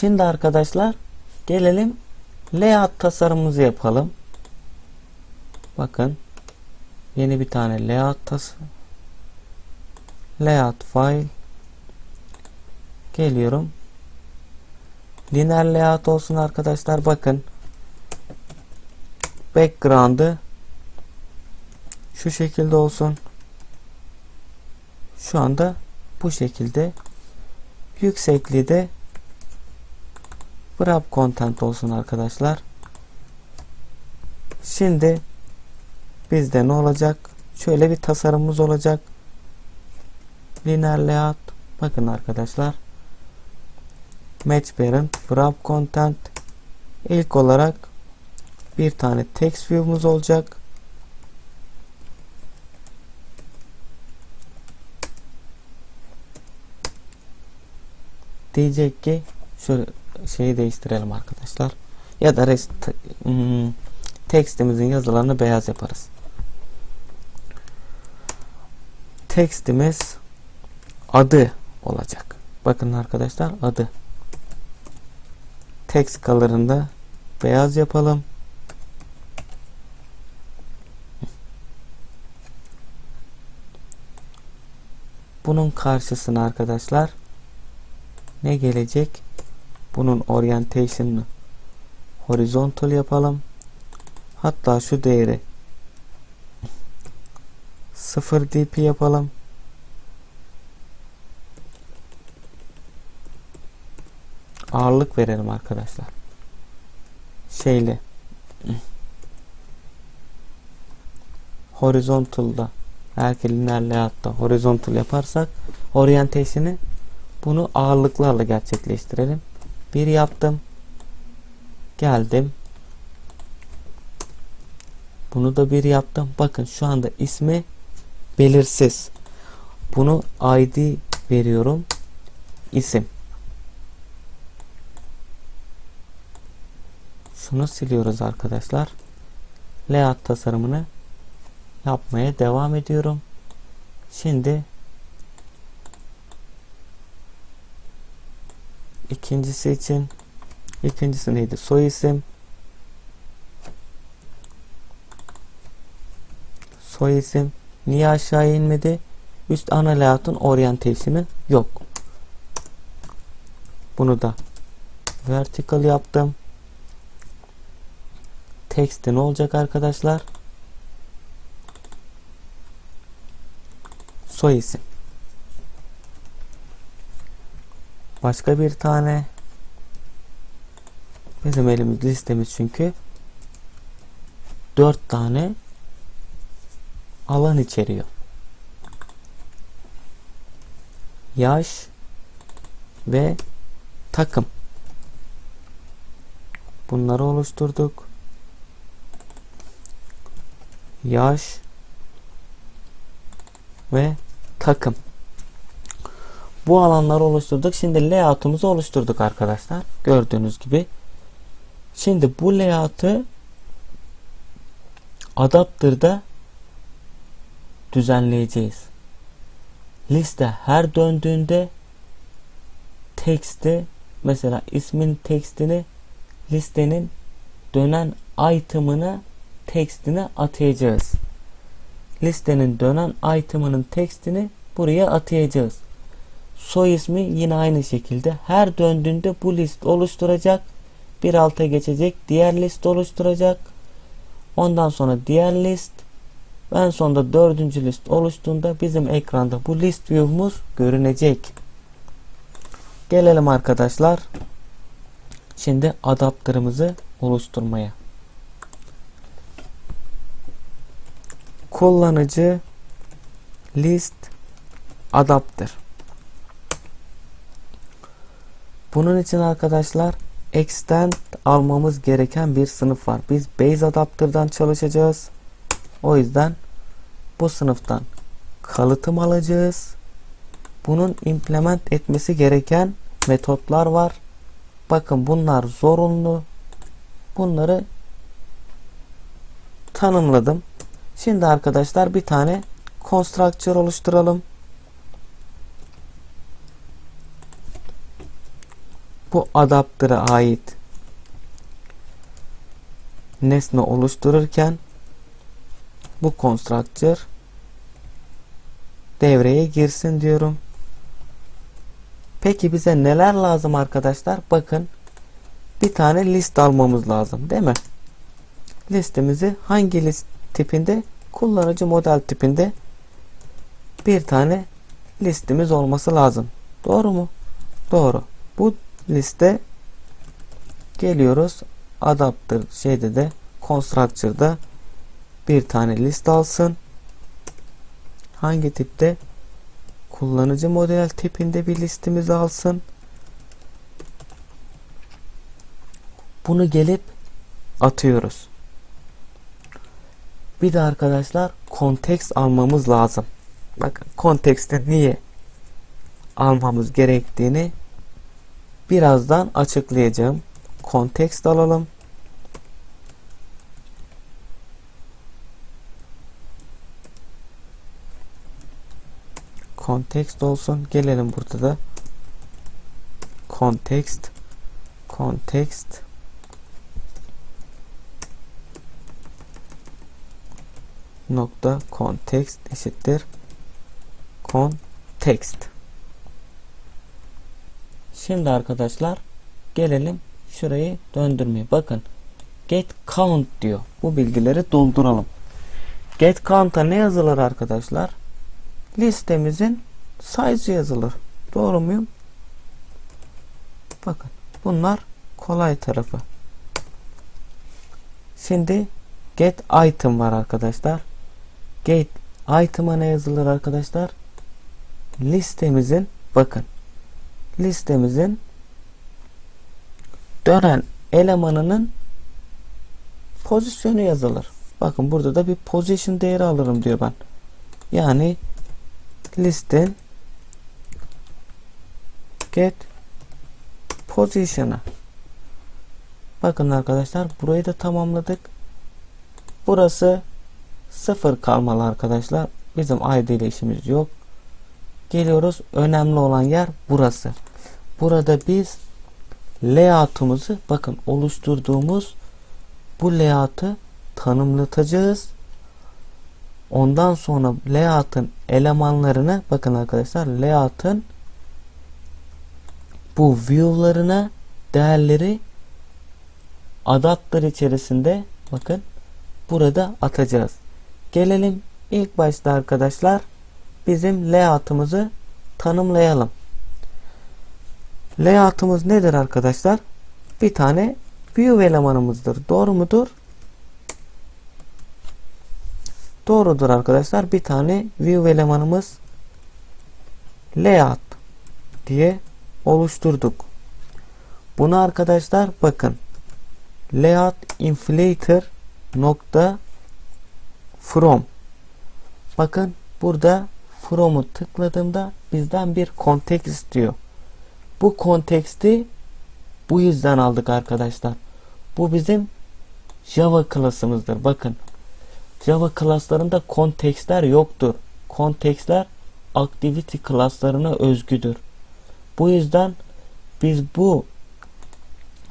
Şimdi arkadaşlar gelelim layout tasarımımızı yapalım. Bakın yeni bir tane layout tas layout file geliyorum. Lineer layout olsun arkadaşlar bakın. Background'ı şu şekilde olsun. Şu anda bu şekilde. Yüksekliği de wrap content olsun arkadaşlar. Şimdi bizde ne olacak? Şöyle bir tasarımımız olacak. Linear layout. Bakın arkadaşlar. Match parent, wrap content. İlk olarak bir tane text view'umuz olacak. Diyecek ki şu şeyi değiştirelim arkadaşlar. Ya da rest, hmm, tekstimizin yazılarını beyaz yaparız. Tekstimiz adı olacak. Bakın arkadaşlar adı. Text color'ında beyaz yapalım. Bunun karşısına arkadaşlar ne gelecek? Bunun orientation'ını horizontal yapalım. Hatta şu değeri 0 dp yapalım. Ağırlık verelim arkadaşlar. Şeyle horizontal'da eğer ki lineer layout'ta horizontal yaparsak orientation'ı bunu ağırlıklarla gerçekleştirelim. Bir yaptım. Geldim. Bunu da bir yaptım. Bakın şu anda ismi belirsiz. Bunu ID veriyorum. İsim. Şunu siliyoruz arkadaşlar. Layout tasarımını yapmaya devam ediyorum. Şimdi ikincisi için ikincisi neydi? Soy isim soy isim niye aşağı inmedi? Üst ana layout'un orientation'ı yok. Bunu da vertical yaptım. Text'te ne olacak arkadaşlar? Soy isim. Başka bir tane bizim elimiz listemiz çünkü dört tane alan içeriyor. Yaş ve takım. Bunları oluşturduk. Yaş ve takım. Bu alanları oluşturduk. Şimdi layout'umuzu oluşturduk arkadaşlar. Gördüğünüz gibi. Şimdi bu layout'ı adaptırda düzenleyeceğiz. Liste her döndüğünde teksti mesela ismin tekstini listenin dönen item'ına tekstine atayacağız. Listenin dönen item'ının tekstini buraya atayacağız. Soy ismi yine aynı şekilde her döndüğünde bu list oluşturacak. Bir alta geçecek. Diğer list oluşturacak. Ondan sonra diğer list en sonunda dördüncü list oluştuğunda bizim ekranda bu list view'umuz görünecek. Gelelim arkadaşlar. Şimdi adaptörümüzü oluşturmaya. Kullanıcı list adaptör. Bunun için arkadaşlar extend almamız gereken bir sınıf var. Biz base adaptörden çalışacağız. O yüzden bu sınıftan kalıtım alacağız. Bunun implement etmesi gereken metotlar var. Bakın bunlar zorunlu. Bunları tanımladım. Şimdi arkadaşlar bir tane constructor oluşturalım. Bu adaptör'e ait nesne oluştururken bu constructor devreye girsin diyorum. Peki bize neler lazım arkadaşlar? Bakın bir tane list almamız lazım değil mi? Listemizi hangi list tipinde? Kullanıcı model tipinde bir tane listemiz olması lazım. Doğru mu? Doğru. Bu liste geliyoruz. Adapter şeyde de constructor'da bir tane list alsın. Hangi tipte? Kullanıcı model tipinde bir listemiz alsın. Bunu gelip atıyoruz. Bir de arkadaşlar konteks almamız lazım. Bakın kontekste niye almamız gerektiğini birazdan açıklayacağım. Kontekst alalım. Kontekst olsun. Gelelim burada da kontekst kontekst nokta kontekst eşittir kontekst. Şimdi arkadaşlar gelelim şurayı döndürmeye. Bakın get count diyor. Bu bilgileri dolduralım. Get count'a ne yazılır arkadaşlar? Listemizin size yazılır. Doğru muyum? Bakın bunlar kolay tarafı. Şimdi get item var arkadaşlar. Get item'a ne yazılır arkadaşlar? Listemizin bakın listemizin dönen elemanının pozisyonu yazılır. Bakın burada da bir position değeri alırım diyor ben. Yani listin get position'a bakın arkadaşlar burayı da tamamladık. Burası sıfır kalmalı arkadaşlar. Bizim ID ile işimiz yok. Geliyoruz. Önemli olan yer burası. Burada biz layout'umuzu bakın oluşturduğumuz bu layout'ı tanımlatacağız. Ondan sonra layout'ın elemanlarını bakın arkadaşlar layout'ın bu view'larına değerleri adaptör içerisinde bakın burada atacağız. Gelelim ilk başta arkadaşlar bizim layout'ımızı tanımlayalım. Layout'ımız nedir arkadaşlar? Bir tane view elemanımızdır. Doğru mudur? Doğrudur arkadaşlar. Bir tane view elemanımız layout diye oluşturduk. Bunu arkadaşlar bakın layout inflator nokta from bakın burada from'u tıkladığımda bizden bir kontekst istiyor. Bu konteksti bu yüzden aldık arkadaşlar. Bu bizim Java klasımızdır. Bakın Java klaslarında kontekstler yoktur. Kontekstler activity klaslarına özgüdür. Bu yüzden biz bu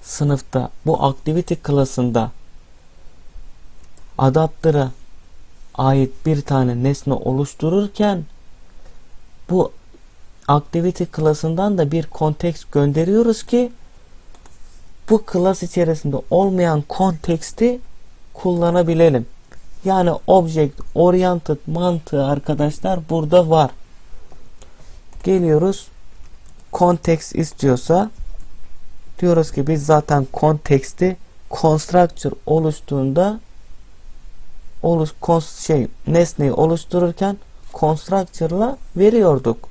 sınıfta bu activity klasında adaptör'a ait bir tane nesne oluştururken bu activity klasından da bir kontekst gönderiyoruz ki bu klas içerisinde olmayan konteksti kullanabilelim. Yani object oriented mantığı arkadaşlar burada var. Geliyoruz. Context istiyorsa diyoruz ki biz zaten konteksti constructor oluştuğunda oluş şey nesneyi oluştururken constructor'la veriyorduk.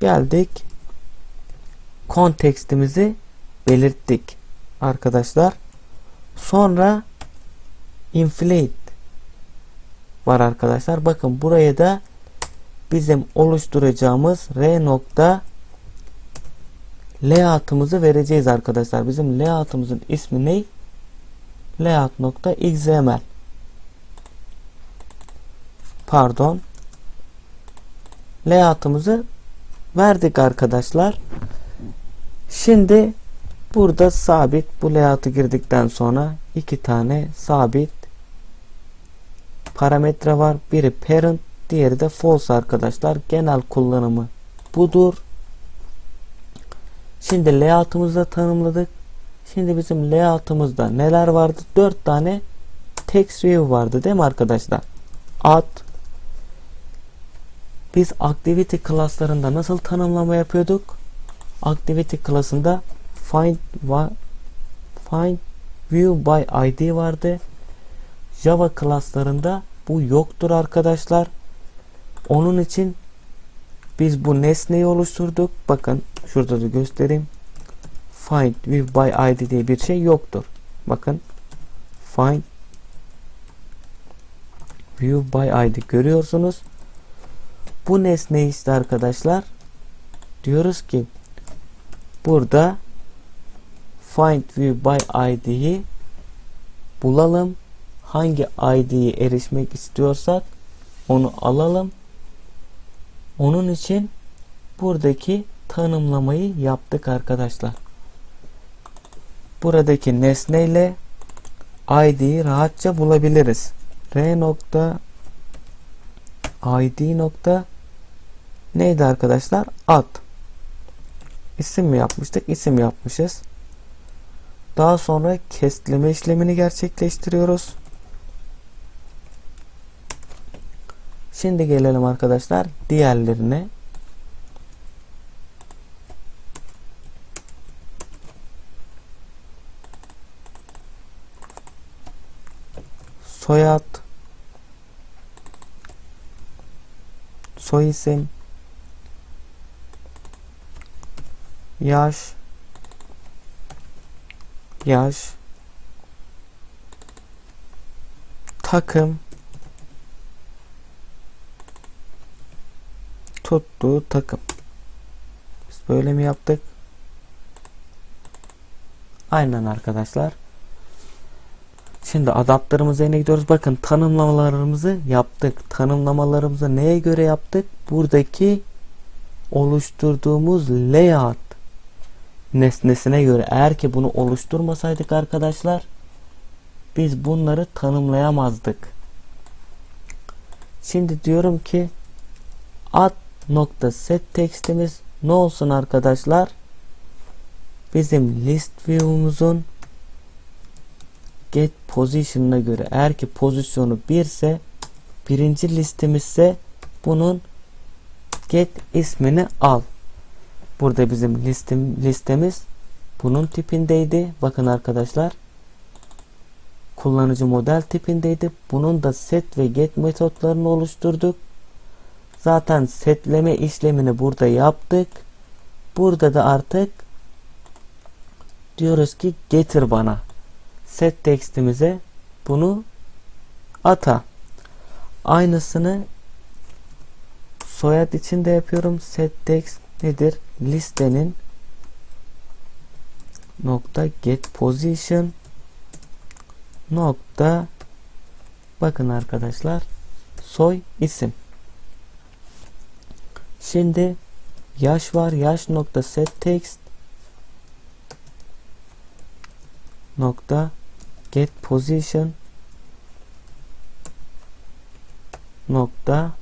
Geldik. Kontekstimizi belirttik arkadaşlar. Sonra inflate var arkadaşlar. Bakın buraya da bizim oluşturacağımız r nokta layout'ımızı vereceğiz arkadaşlar. Bizim layout'ımızın ismi ne? layout nokta xml pardon layout'ımızı verdik arkadaşlar. Şimdi burada sabit bu layout'u girdikten sonra iki tane sabit parametre var. Biri parent, diğeri de false arkadaşlar. Genel kullanımı budur. Şimdi layout'umuzu da tanımladık. Şimdi bizim layout'umuzda neler vardı? 4 tane text view vardı değil mi arkadaşlar? Ad biz activity klaslarında nasıl tanımlama yapıyorduk? Activity klasında find find view by id vardı. Java klaslarında bu yoktur arkadaşlar. Onun için biz bu nesneyi oluşturduk. Bakın şurada da göstereyim. Find view by id diye bir şey yoktur. Bakın find view by id görüyorsunuz. Bu nesne işte arkadaşlar diyoruz ki burada find view by id'yi bulalım. Hangi id'ye erişmek istiyorsak onu alalım. Onun için buradaki tanımlamayı yaptık arkadaşlar. Buradaki nesneyle id'yi rahatça bulabiliriz. r nokta id nokta neydi arkadaşlar? Ad. İsim mi yapmıştık? İsim yapmışız. Daha sonra kestleme işlemini gerçekleştiriyoruz. Şimdi gelelim arkadaşlar diğerlerine. Soyad soy isim yaş. Yaş. Takım. Tuttuğu takım. Biz böyle mi yaptık? Aynen arkadaşlar. Şimdi adaptörümüze yine gidiyoruz. Bakın tanımlamalarımızı yaptık. Tanımlamalarımızı neye göre yaptık? Buradaki oluşturduğumuz layout nesnesine göre. Eğer ki bunu oluşturmasaydık arkadaşlar biz bunları tanımlayamazdık. Şimdi diyorum ki ad nokta set tekstimiz ne olsun arkadaşlar? Bizim list view'umuzun get position'ına göre eğer ki pozisyonu 1 ise birinci listemizse bunun get ismini al. Burada bizim listem, listemiz bunun tipindeydi. Bakın arkadaşlar kullanıcı model tipindeydi. Bunun da set ve get metotlarını oluşturduk. Zaten setleme işlemini burada yaptık. Burada da artık diyoruz ki getir bana set tekstimize bunu ata. Aynısını soyad için de yapıyorum. Set text nedir? Listenin nokta get position nokta bakın arkadaşlar soy isim. Şimdi yaş var. Yaş nokta set text nokta get position nokta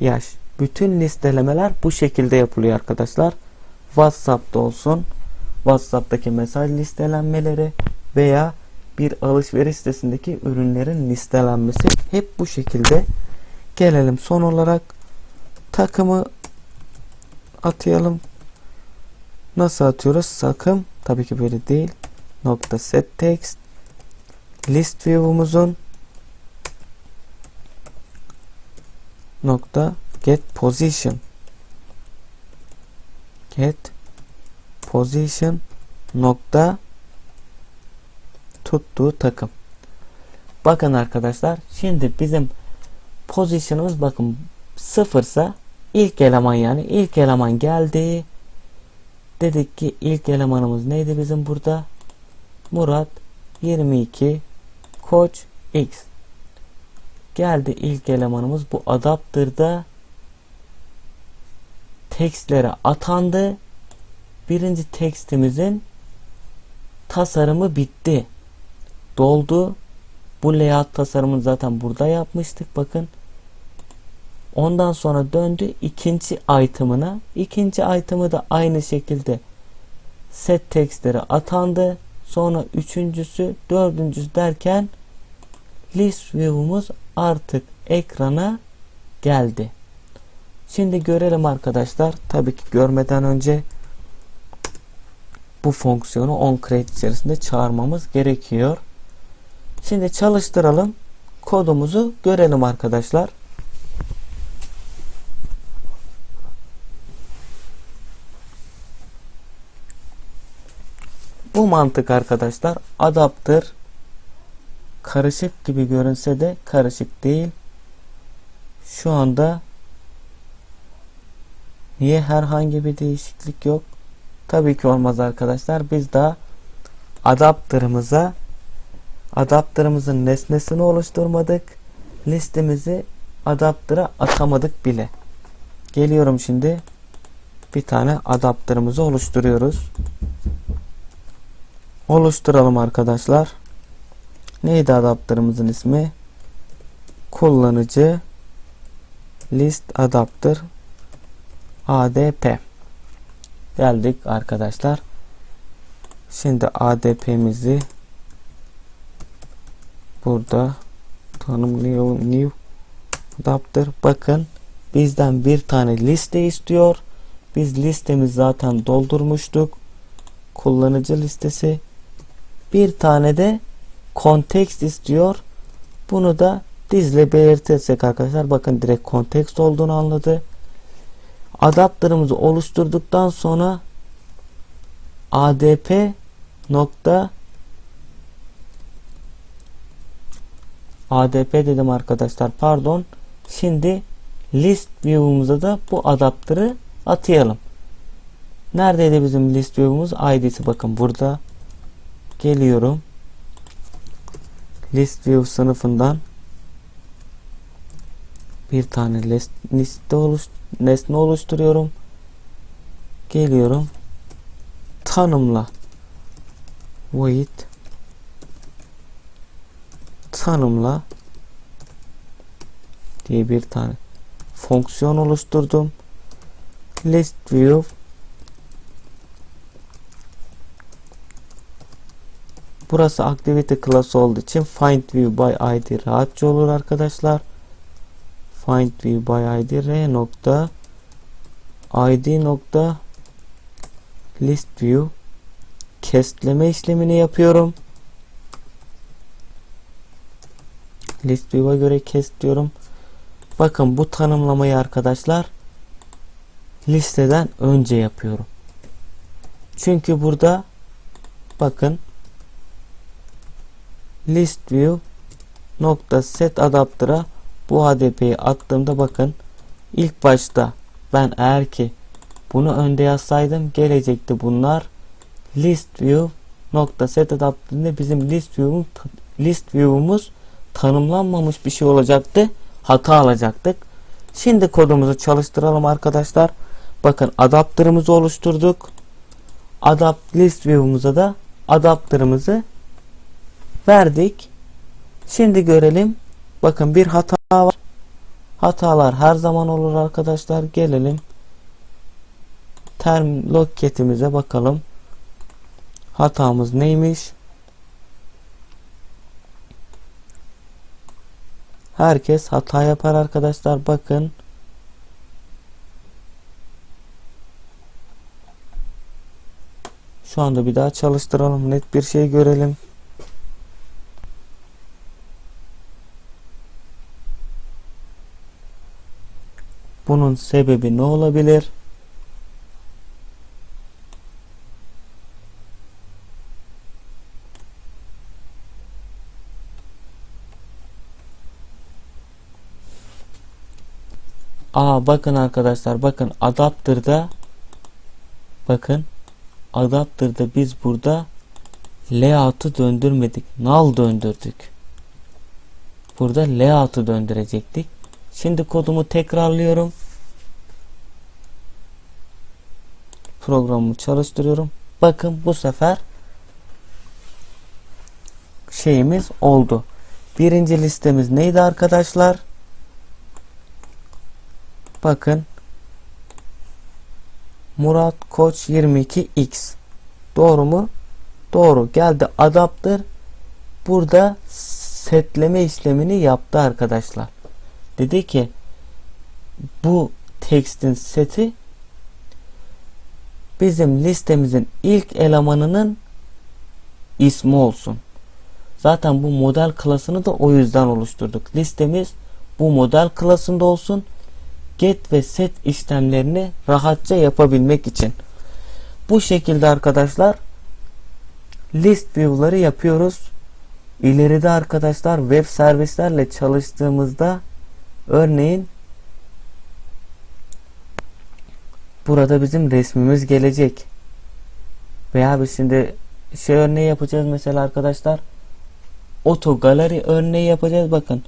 yaş. Bütün listelemeler bu şekilde yapılıyor arkadaşlar. WhatsApp'ta olsun. WhatsApp'taki mesaj listelenmeleri veya bir alışveriş sitesindeki ürünlerin listelenmesi hep bu şekilde. Gelelim son olarak takımı atayalım. Nasıl atıyoruz? Sakın tabii ki böyle değil nokta set text list view'umuzun nokta get position get position nokta tuttuğu takım. Bakın arkadaşlar şimdi bizim pozisyonumuz bakın sıfırsa ilk eleman yani ilk eleman geldi. Dedik ki ilk elemanımız neydi bizim burada? Murat 22 Koç X geldi ilk elemanımız bu adaptırda tekstlere atandı birinci tekstimizin tasarımı bitti. Doldu. Bu layout tasarımını zaten burada yapmıştık. Bakın. Ondan sonra döndü ikinci item'ına. İkinci item'ı da aynı şekilde set text'leri atandı. Sonra üçüncüsü, dördüncüsü derken list view'umuz artık ekrana geldi. Şimdi görelim arkadaşlar. Tabii ki görmeden önce bu fonksiyonu onCreate içerisinde çağırmamız gerekiyor. Şimdi çalıştıralım. Kodumuzu görelim arkadaşlar. Bu mantık arkadaşlar adaptır karışık gibi görünse de karışık değil. Şu anda niye herhangi bir değişiklik yok? Tabii ki olmaz arkadaşlar. Biz daha adaptörümüze adaptörümüzün nesnesini oluşturmadık. Listemizi adaptöre atamadık bile. Geliyorum şimdi. Bir tane adaptörümüzü oluşturuyoruz. Oluşturalım arkadaşlar. Neydi adaptörümüzün ismi? Kullanıcı list adaptör ADP geldik arkadaşlar. Şimdi ADP'mizi burada tanımlayalım. New adaptör. Bakın bizden bir tane liste istiyor. Biz listemiz zaten doldurmuştuk. Kullanıcı listesi. Bir tane de kontekst istiyor. Bunu da dizle belirtirsek arkadaşlar bakın direkt kontekst olduğunu anladı. Adaptörümüzü oluşturduktan sonra adp nokta adp dedim arkadaşlar pardon. Şimdi list view'umuza da bu adaptörü atayalım. Neredeydi bizim list view'umuz? ID'si bakın burada. Geliyorum. List view sınıfından bir tane liste oluş nesne oluşturuyorum. Geliyorum. Tanımla. Void tanımla diye bir tane fonksiyon oluşturdum. List view Burası activity class olduğu için find view by id rahatça olur arkadaşlar. Find view by id r nokta id nokta list view kestleme işlemini yapıyorum. List view'a göre kes diyorum. Bakın bu tanımlamayı arkadaşlar listeden önce yapıyorum. Çünkü burada bakın list view nokta set adapter'a bu HDP'yi attığımda bakın ilk başta ben eğer ki bunu önde yazsaydım gelecekti bunlar list view nokta set adapter'ında bizim list view'umuz list view'umuz tanımlanmamış bir şey olacaktı. Hata alacaktık. Şimdi kodumuzu çalıştıralım arkadaşlar. Bakın adaptörümüzü oluşturduk. Adapt list view'umuza da adaptörümüzü verdik. Şimdi görelim. Bakın bir hata var. Hatalar her zaman olur arkadaşlar. Gelelim. Term loketimize bakalım. Hatamız neymiş? Herkes hata yapar arkadaşlar. Bakın. Şu anda bir daha çalıştıralım. Net bir şey görelim. Bunun sebebi ne olabilir? Aa bakın arkadaşlar bakın adaptörde bakın adaptörde biz burada layout'u döndürmedik. Null döndürdük. Burada layout'u döndürecektik. Şimdi kodumu tekrarlıyorum. programımı çalıştırıyorum. Bakın bu sefer şeyimiz oldu. Birinci listemiz neydi arkadaşlar? Bakın Murat Koç 22X doğru mu? Doğru. Geldi adaptör burada setleme işlemini yaptı arkadaşlar. Dedi ki bu tekstin seti bizim listemizin ilk elemanının ismi olsun. Zaten bu model klasını da o yüzden oluşturduk. Listemiz bu model klasında olsun. Get ve set işlemlerini rahatça yapabilmek için. Bu şekilde arkadaşlar list view'ları yapıyoruz. İleride arkadaşlar web servislerle çalıştığımızda örneğin burada bizim resmimiz gelecek. Veya biz şimdi şey örneği yapacağız mesela arkadaşlar. Oto galeri örneği yapacağız. Bakın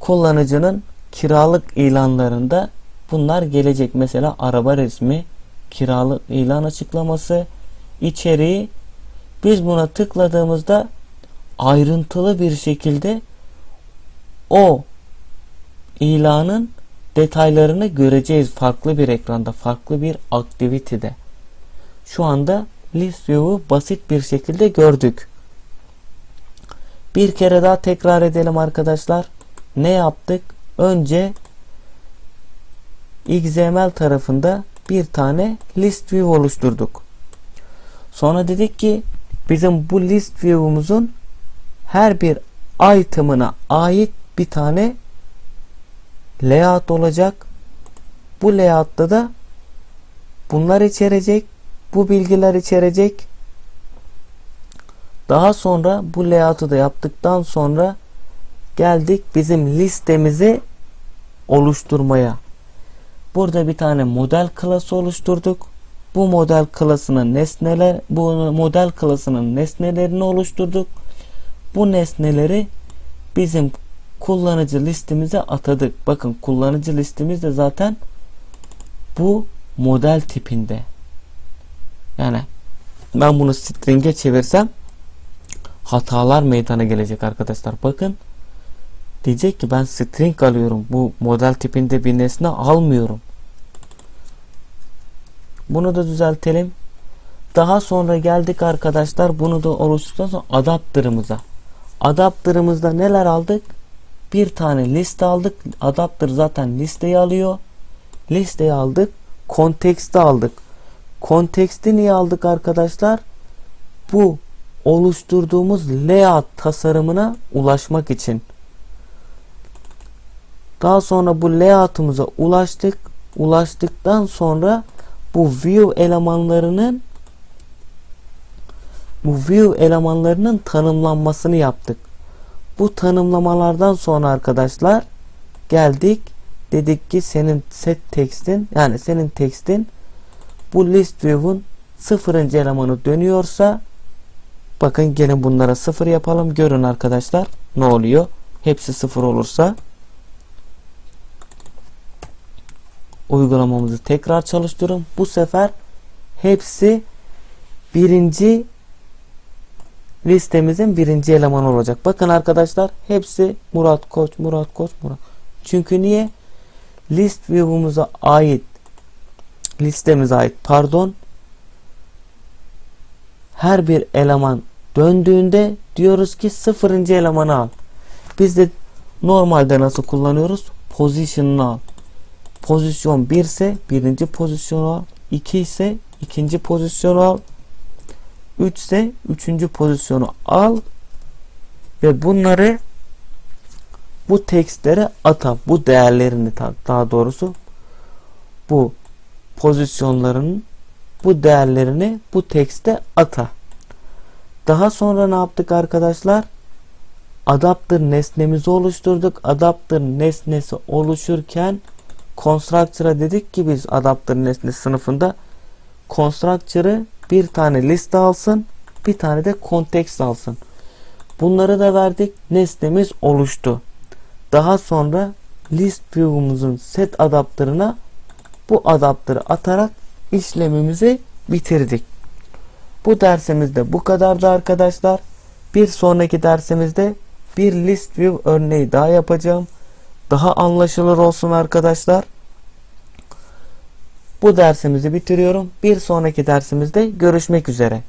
kullanıcının kiralık ilanlarında bunlar gelecek. Mesela araba resmi, kiralık ilan açıklaması, içeriği biz buna tıkladığımızda ayrıntılı bir şekilde o ilanın detaylarını göreceğiz farklı bir ekranda, farklı bir aktivitede. Şu anda list view'u basit bir şekilde gördük. Bir kere daha tekrar edelim arkadaşlar. Ne yaptık? Önce XML tarafında bir tane list view oluşturduk. Sonra dedik ki bizim bu list view'umuzun her bir item'ına ait bir tane layout olacak. Bu layout'ta da bunlar içerecek. Bu bilgiler içerecek. Daha sonra bu layout'u da yaptıktan sonra geldik bizim listemizi oluşturmaya. Burada bir tane model klası oluşturduk. Bu model klasının nesneler bu model klasının nesnelerini oluşturduk. Bu nesneleri bizim kullanıcı listemize atadık. Bakın kullanıcı listemiz de zaten bu model tipinde. Yani ben bunu string'e çevirsem hatalar meydana gelecek arkadaşlar. Bakın diyecek ki ben string alıyorum. Bu model tipinde bir nesne almıyorum. Bunu da düzeltelim. Daha sonra geldik arkadaşlar. Bunu da oluşturduktan sonra adaptörümüze. Adaptörümüzde neler aldık? Bir tane liste aldık. Adaptör zaten listeyi alıyor. Listeyi aldık. Konteksti aldık. Konteksti niye aldık arkadaşlar? Bu oluşturduğumuz layout tasarımına ulaşmak için. Daha sonra bu layout'umuza ulaştık. Ulaştıktan sonra bu view elemanlarının bu view elemanlarının tanımlanmasını yaptık. Bu tanımlamalardan sonra arkadaşlar geldik. Dedik ki senin set tekstin yani senin tekstin bu list view'un sıfırıncı elemanı dönüyorsa bakın gene bunlara sıfır yapalım. Görün arkadaşlar ne oluyor. Hepsi sıfır olursa uygulamamızı tekrar çalıştırın. Bu sefer hepsi birinci listemizin birinci elemanı olacak. Bakın arkadaşlar hepsi Murat Koç, Murat Koç, Murat. Çünkü niye? List view'umuza ait listemize ait pardon her bir eleman döndüğünde diyoruz ki sıfırıncı elemanı al. Biz de normalde nasıl kullanıyoruz? Position'ını al. Pozisyon 1 ise birinci pozisyonu al. 2 ise ikinci pozisyonu al. 3 ise üçüncü pozisyonu al. Ve bunları bu tekstlere ata. Bu değerlerini daha doğrusu bu pozisyonlarının bu değerlerini bu tekste ata. Daha sonra ne yaptık arkadaşlar? Adapter nesnemizi oluşturduk. Adapter nesnesi oluşurken Constructor'a dedik ki biz adapter nesnesi sınıfında Constructor'ı bir tane liste alsın bir tane de context alsın. Bunları da verdik. Nesnemiz oluştu. Daha sonra list view'umuzun set adaptörüne bu adaptörü atarak işlemimizi bitirdik. Bu dersimizde bu kadardı arkadaşlar. Bir sonraki dersimizde bir list view örneği daha yapacağım. Daha anlaşılır olsun arkadaşlar. Bu dersimizi bitiriyorum. Bir sonraki dersimizde görüşmek üzere.